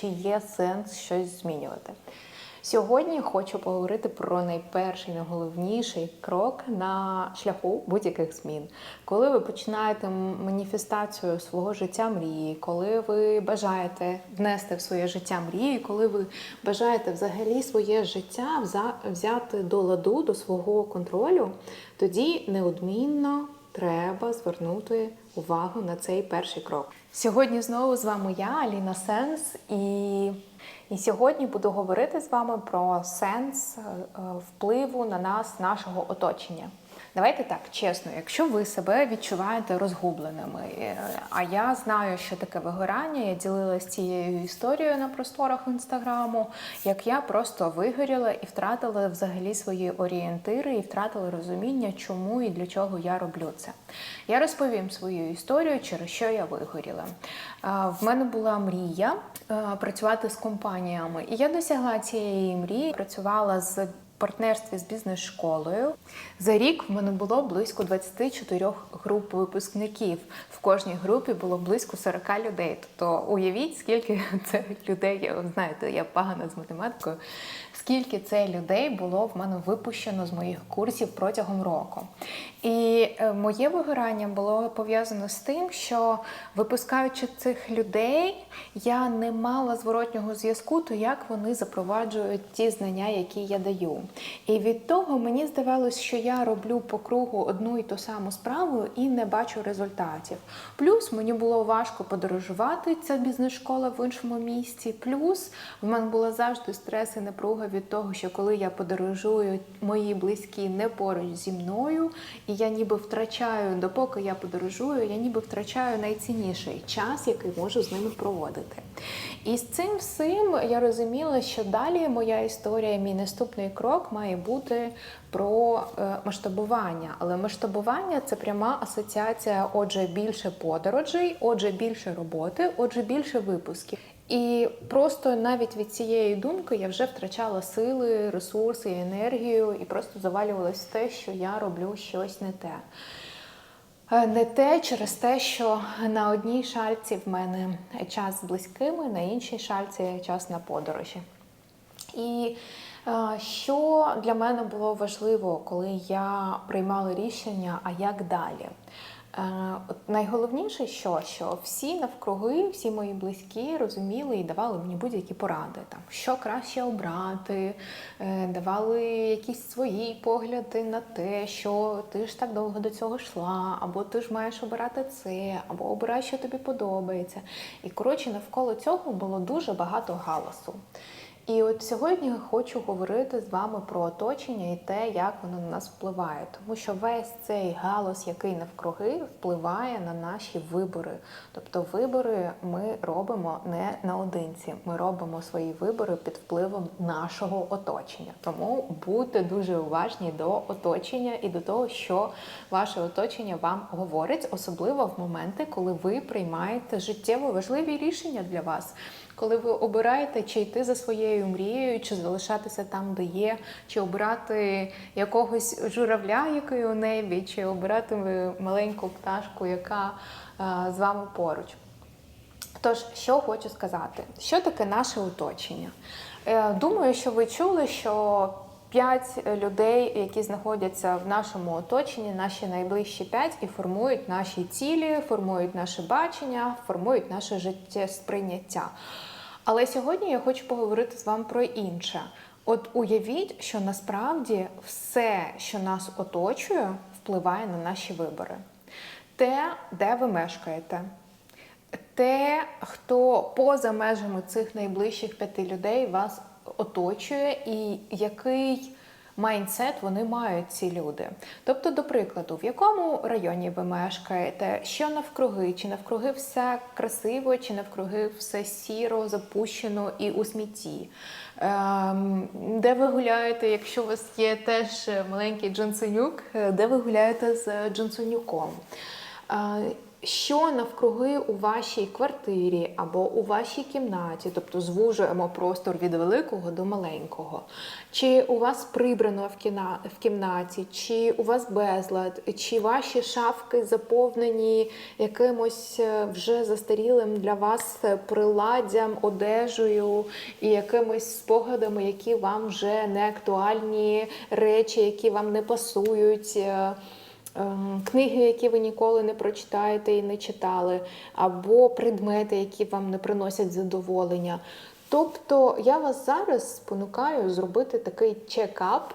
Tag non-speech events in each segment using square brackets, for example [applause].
Чи є сенс щось змінювати? Сьогодні хочу поговорити про найперший, найголовніший крок на шляху будь-яких змін. Коли ви починаєте маніфестацію свого життя мрії, коли ви бажаєте внести в своє життя мрії, коли ви бажаєте взагалі своє життя взяти до ладу, до свого контролю, тоді неодмінно треба звернути увагу на цей перший крок. Сьогодні знову з вами я, Аліна Сенс, і, і сьогодні буду говорити з вами про сенс е, е, впливу на нас, нашого оточення. Давайте так, чесно, якщо ви себе відчуваєте розгубленими, е, а я знаю, що таке вигорання, я ділилася цією історією на просторах інстаграму, як я просто вигоріла і втратила взагалі свої орієнтири, і втратила розуміння, чому і для чого я роблю це. Я розповім свою історію, через що я вигоріла. В мене була мрія е, працювати з компаніями, і я досягла цієї мрії, працювала з партнерстві з бізнес-школою. За рік в мене було близько 24 груп випускників. В кожній групі було близько 40 людей. Тобто уявіть, скільки [laughs] це людей, знаєте, я погана з математикою. Скільки це людей було в мене випущено з моїх курсів протягом року. І е, моє вигорання було пов'язано з тим, що випускаючи цих людей, я не мала зворотнього зв'язку, то як вони запроваджують ті знання, які я даю. І від того мені здавалось, що я роблю по кругу одну і ту саму справу і не бачу результатів. Плюс мені було важко подорожувати ця бізнес-школа в іншому місці. Плюс в мене була завжди стрес і напруга від того, що коли я подорожую, мої близькі не поруч зі мною, і я ніби втрачаю, допоки я подорожую, я ніби втрачаю найцінніший час, який можу з ними проводити. І з цим всім я розуміла, що далі моя історія, мій наступний крок має бути про е, масштабування. Але масштабування це пряма асоціація, отже, більше подорожей, отже, більше роботи, отже, більше випусків. І просто навіть від цієї думки я вже втрачала сили, ресурси, енергію і просто завалювалась в те, що я роблю щось не те. Е, Не те через те, що на одній шальці в мене час з близькими, на іншій шальці час на подорожі. І е, що для мене було важливо, коли я приймала рішення, а як далі? Е, от Найголовніше, що, що всі навкруги, всі мої близькі розуміли і давали мені будь-які поради, там, що краще обрати, е, давали якісь свої погляди на те, що ти ж так довго до цього йшла, або ти ж маєш обирати це, або обирай, що тобі подобається. І коротше, навколо цього було дуже багато галасу. І от сьогодні хочу говорити з вами про оточення і те, як воно на нас впливає, тому що весь цей галас, який навкруги, впливає на наші вибори. Тобто, вибори ми робимо не наодинці, ми робимо свої вибори під впливом нашого оточення. Тому будьте дуже уважні до оточення і до того, що ваше оточення вам говорить, особливо в моменти, коли ви приймаєте життєво важливі рішення для вас коли ви обираєте, чи йти за своєю мрією, чи залишатися там, де є, чи обирати якогось журавля, який у небі, чи обирати маленьку пташку, яка е, з вами поруч. Тож, що хочу сказати, що таке наше оточення? Е, Думаю, що ви чули, що п'ять людей, які знаходяться в нашому оточенні, наші найближчі п'ять, і формують наші цілі, формують наше бачення, формують наше життєсприйняття. Але сьогодні я хочу поговорити з вами про інше. От уявіть, що насправді все, що нас оточує, впливає на наші вибори. Те, де ви мешкаєте, те, хто поза межами цих найближчих п'яти людей вас оточує, і який майндсет вони мають ці люди. Тобто, до прикладу, в якому районі ви мешкаєте, що навкруги, чи навкруги все красиво, чи навкруги все сіро, запущено і у смітті. Ем, де ви гуляєте, якщо у вас є теж маленький Джонсонюк, е, де ви гуляєте з Джонсонюком? Е, що навкруги у вашій квартирі або у вашій кімнаті, тобто звужуємо простор від великого до маленького. Чи у вас прибрано в кімнаті, чи у вас безлад, чи ваші шафки заповнені якимось е, вже застарілим для вас е, приладдям, одежею і якимись спогадами, які вам вже не актуальні, речі, які вам не пасують. Ем, Книги, які ви ніколи не прочитаєте і не читали, або предмети, які вам не приносять задоволення. Тобто я вас зараз спонукаю зробити такий чекап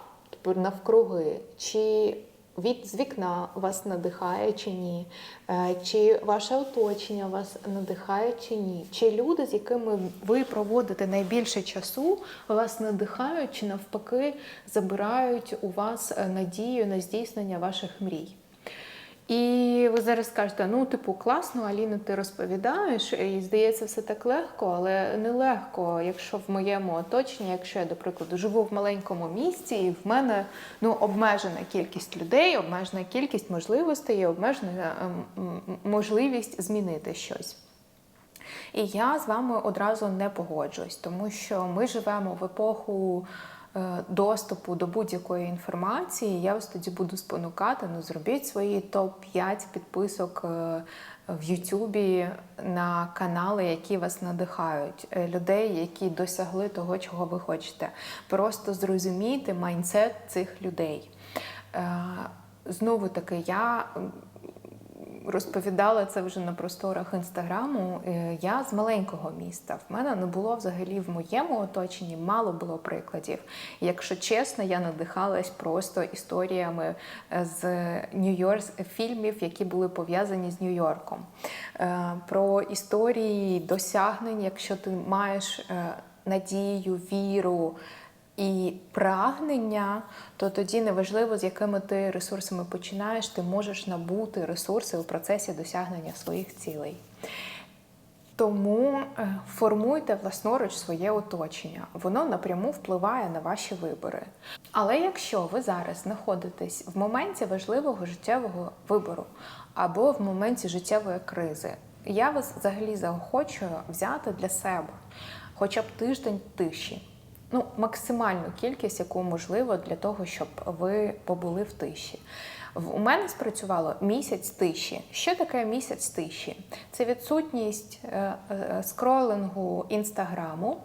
навкруги, чи від з вікна вас надихає чи ні, Е, чи ваше оточення вас надихає чи ні, чи люди, з якими ви проводите найбільше часу, вас надихають чи навпаки забирають у вас е, надію на здійснення ваших мрій. І ви зараз скажете, ну, типу, класно, Аліна, ти розповідаєш, і здається, все так легко, але не легко, якщо в моєму оточенні, якщо я, до прикладу, живу в маленькому місті, і в мене ну, обмежена кількість людей, обмежена кількість можливостей і обмежена ем, можливість змінити щось. І я з вами одразу не погоджуюсь, тому що ми живемо в епоху доступу до будь-якої інформації. Я вас тоді буду спонукати. Ну, зробіть свої топ-5 підписок е, в Ютубі на канали, які вас надихають, е, людей, які досягли того, чого ви хочете. Просто зрозумійте майндсет цих людей. Е, Знову таки, я розповідала це вже на просторах інстаграму. Е, Я з маленького міста. В мене не було взагалі в моєму оточенні, мало було прикладів. Якщо чесно, я надихалась просто історіями е, з Нью-Йорк фільмів, які були пов'язані з Нью-Йорком. Е, Про історії досягнень, якщо ти маєш надію, віру і прагнення, то тоді неважливо, з якими ти ресурсами починаєш, ти можеш набути ресурси у процесі досягнення своїх цілей. Тому е, формуйте власноруч своє оточення. Воно напряму впливає на ваші вибори. Але якщо ви зараз знаходитесь в моменті важливого життєвого вибору або в моменті життєвої кризи, я вас взагалі заохочую взяти для себе хоча б тиждень тиші. Ну, максимальну кількість, яку можливо для того, щоб ви побули в тиші. У мене спрацювало місяць тиші. Що таке місяць тиші? Це відсутність е, е, скролингу інстаграму,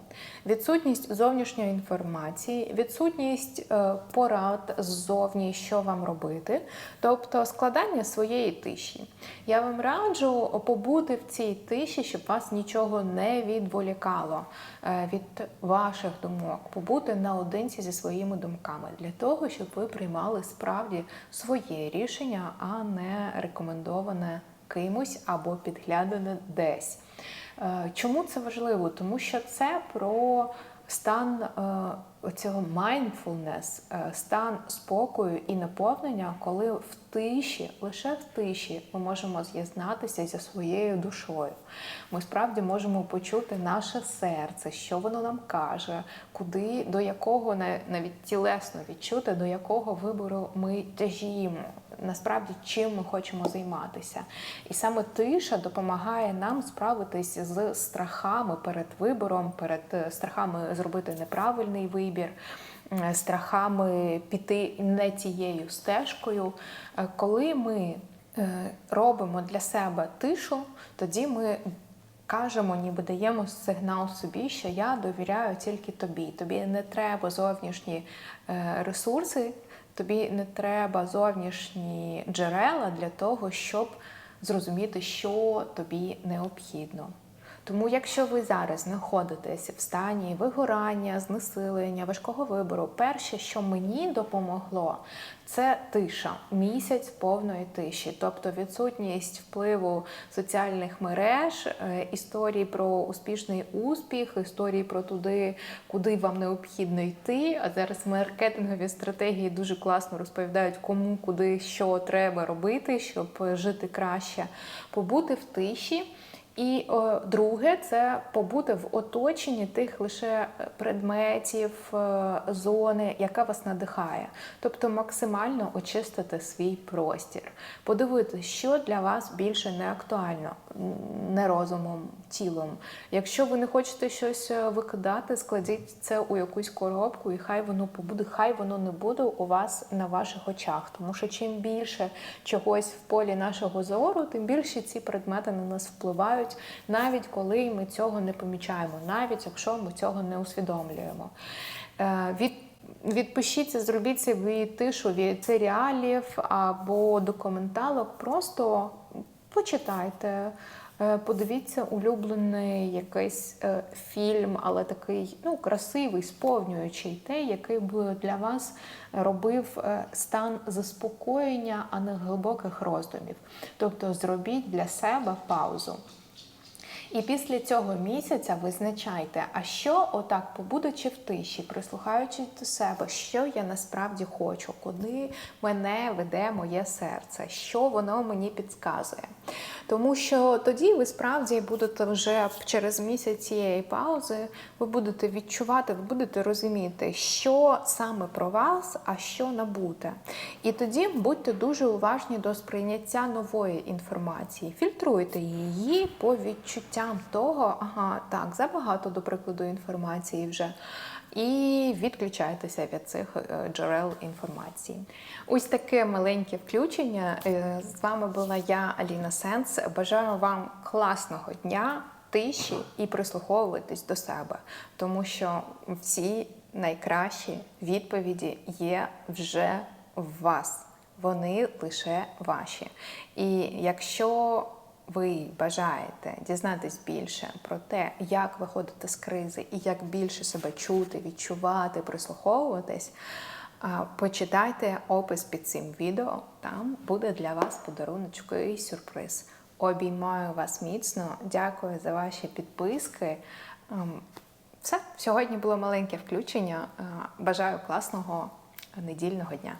відсутність зовнішньої інформації, відсутність е, порад ззовні, що вам робити, тобто складання своєї тиші. Я вам раджу побути в цій тиші, щоб вас нічого не відволікало від ваших думок, побути наодинці зі своїми думками для того, щоб ви приймали справді своє рішення, а не рекомендоване кимось або підглядане десь. Е, Чому це важливо? Тому що це про стан е, цього mindfulness, е, стан спокою і наповнення, коли в тиші, лише в тиші, ми можемо з'єднатися зі своєю душою. Ми справді можемо почути наше серце, що воно нам каже, куди, до якого на- навіть тілесно відчути, до якого вибору ми тяжіємо. Насправді, чим ми хочемо займатися. І саме тиша допомагає нам справитись з страхами перед вибором, перед е, страхами зробити неправильний вибір, е, страхами піти не тією стежкою. Е, Коли ми е, робимо для себе тишу, тоді ми кажемо, ніби даємо сигнал собі, що я довіряю тільки тобі. Тобі не треба зовнішні е, ресурси, тобі не треба зовнішні джерела для того, щоб зрозуміти, що тобі необхідно. Тому, якщо ви зараз знаходитесь в стані вигорання, знесилення, важкого вибору, перше, що мені допомогло, це тиша, місяць повної тиші, тобто відсутність впливу соціальних мереж, е, історії про успішний успіх, історії про туди, куди вам необхідно йти. А зараз маркетингові стратегії дуже класно розповідають, кому, куди, що треба робити, щоб жити краще, побути в тиші. І о, друге, це побути в оточенні тих лише предметів, е, зони, яка вас надихає. Тобто максимально очистити свій простір, подивитися, що для вас більше не актуально, не розумом, тілом. Якщо ви не хочете щось е, викидати, складіть це у якусь коробку, і хай воно побуде, хай воно не буде у вас на ваших очах. Тому що чим більше чогось в полі нашого зору, тим більше ці предмети на нас впливають, навіть коли ми цього не помічаємо, навіть якщо ми цього не усвідомлюємо. Е, Від Відпишіться, зробіть собі тишу від серіалів або документалок. Просто почитайте, е, подивіться улюблений якийсь е, фільм, але такий ну, красивий, сповнюючий те, який би для вас робив стан заспокоєння, а не глибоких роздумів. Тобто зробіть для себе паузу. І після цього місяця визначайте, а що отак, побудучи в тиші, прислухаючись до себе, що я насправді хочу, куди мене веде моє серце, що воно мені підказує. Тому що тоді ви справді будете вже через місяць цієї паузи, ви будете відчувати, ви будете розуміти, що саме про вас, а що набуте. І тоді будьте дуже уважні до сприйняття нової інформації, фільтруйте її по відчуттям того, ага, так, забагато, до прикладу, інформації вже. І відключайтеся від цих е, джерел інформації. Ось таке маленьке включення. Е, З вами була я, Аліна Сенс. Бажаю вам класного дня, тиші і прислуховуватись до себе, тому що всі найкращі відповіді є вже в вас. Вони лише ваші. І якщо ви бажаєте дізнатись більше про те, як виходити з кризи і як більше себе чути, відчувати, прислуховуватись, почитайте опис під цим відео. Там буде для вас подаруночок і сюрприз. Обіймаю вас міцно. Дякую за ваші підписки. Ем, Все, сьогодні було маленьке включення. Е, Бажаю класного недільного дня.